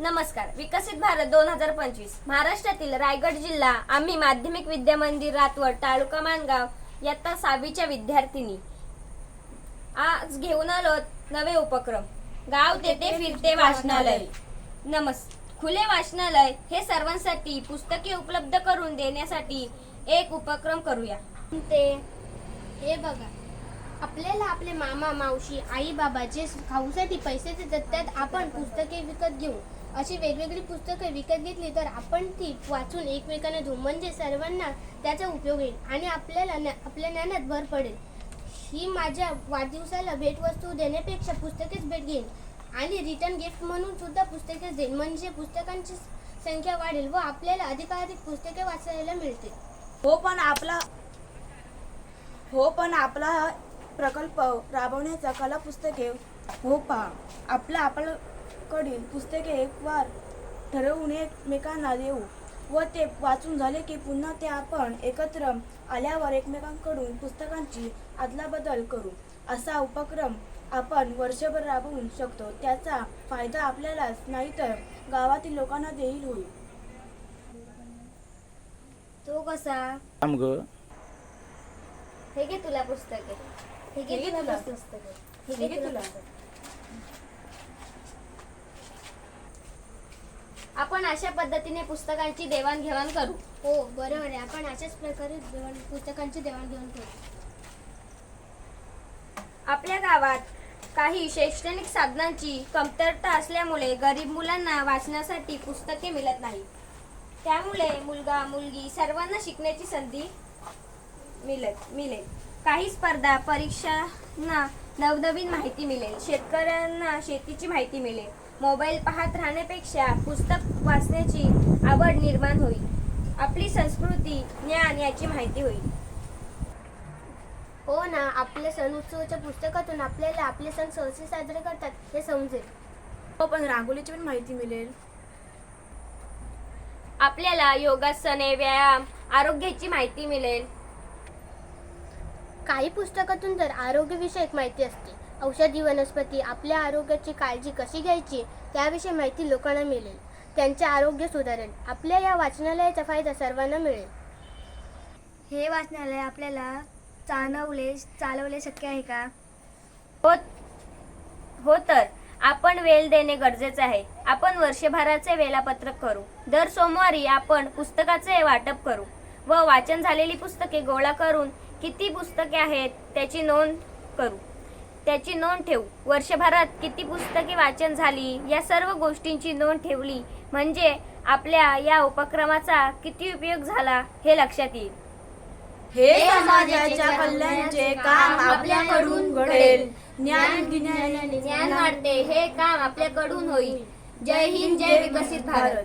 नमस्कार. विकसित भारत दोन हजार पंचवीस. महाराष्ट्रातील रायगड जिल्हा आम्ही माध्यमिक विद्या मंदिर रातवड तालुका मानगाव इयत्ता सहावीच्या विद्यार्थिनी. आज घेऊन आलो नवे उपक्रम. गाव तेथे फिरते वाचनालय. नमस् खुले वाचनालय हे सर्वांसाठी पुस्तके उपलब्ध करून देण्यासाठी एक उपक्रम करूया. ते हे बघा. आपल्याला आपले मामा मावशी आई बाबा जे खाऊसाठी पैसे देतात त्यात आपण पुस्तके विकत घेऊ. अशी वेगवेगळी पुस्तके विकत घेतली तर आपण ती वाचून एकमेकांना देऊ म्हणजे सर्वांना त्याचा उपयोग येईल आणि आपल्याला आपल्या ज्ञानात भर पडेल. ही माझ्या वाढदिवसाला भेटवस्तू देण्यापेक्षा पुस्तकेच भेट घेईन. आणि रिटर्न गिफ्ट म्हणून सुद्धा पुस्तकेच देईन. म्हणजे पुस्तकांची संख्या वाढेल व आपल्याला अधिकाधिक पुस्तके वाचायला मिळतील. हो पण आपला हो पण आपला हा प्रकल्प राबवण्याचा कला पुस्तके हो पहा. आपला आपल्याकडील पुस्तके एक वार ठरवून एकमेकांना देऊ व ते वाचून झाले की पुन्हा ते आपण एकत्र आल्यावर एकमेकांकडून पुस्तकांची अदलाबदल करू. असा उपक्रम आपण वर्षभर राबवू शकतो. त्याचा फायदा आपल्यालाच नाही तर गावातील लोकांना देखील होईल. तो कसा? हे घे तुला पुस्तके. हे घे तुला. पुस्तके. हे घे तुला. आपण अशा पद्धतीने पुस्तकांची देवाणघेवाण करू. हो बरोबर आहे. आपण अशाच प्रकारे देवाण पुस्तकांची देवाणघेवाण करू. आपल्या गावात काही शैक्षणिक साधनांची कमतरता असल्यामुळे गरीब मुलांना वाचण्यासाठी पुस्तके मिळत नाही त्यामुळे मुलगा मुलगी सर्वांना शिकण्याची संधी मिळत मिळेल. काही स्पर्धा परीक्षांना नवनवीन माहिती मिळेल. शेतकऱ्यांना शेतीची माहिती मिळेल. मोबाईल पाहत राहण्यापेक्षा पुस्तक वाचण्याची आवड निर्माण होईल. आपली संस्कृती ज्ञान याची माहिती होईल. हो ना आपल्या सण उत्सवाच्या पुस्तकातून आपल्याला आपले सण सहसे साजरे करतात हे समजेल. हो पण रांगोळीची पण माहिती मिळेल. आपल्याला योगासने व्यायाम आरोग्याची माहिती मिळेल. काही पुस्तकातून तर आरोग्यविषयक माहिती असते. औषधी वनस्पती आपल्या आरोग्याची काळजी कशी घ्यायची त्याविषयी माहिती लोकांना मिळेल. त्यांचे आरोग्य सुधारेल. आपल्या या वाचनालयाचा फायदा सर्वांना मिळेल. हे वाचनालय आपल्याला चालवले चालवले शक्य आहे का? हो हो तर. आपण वेळ देणे गरजेचे आहे. आपण वर्षभराचे वेळापत्रक करू. दर सोमवारी आपण पुस्तकाचे वाटप करू व वाचन झालेली पुस्तके गोळा करून किती पुस्तके आहेत त्याची नोंद करू. त्याची नोंद ठेवू. वर्षभरात किती पुस्तके वाचन झाली या सर्व गोष्टींची नोंद ठेवली. म्हणजे आपल्या या उपक्रमाचा किती उपयोग झाला हे लक्षात येईल. हे समाजाच्या कल्याणाचे काम आपल्याकडून घडेल. ज्ञान ज्ञान ज्ञान वाढते हे काम आपल्याकडून होईल. जय हिंद जय विकसित भारत.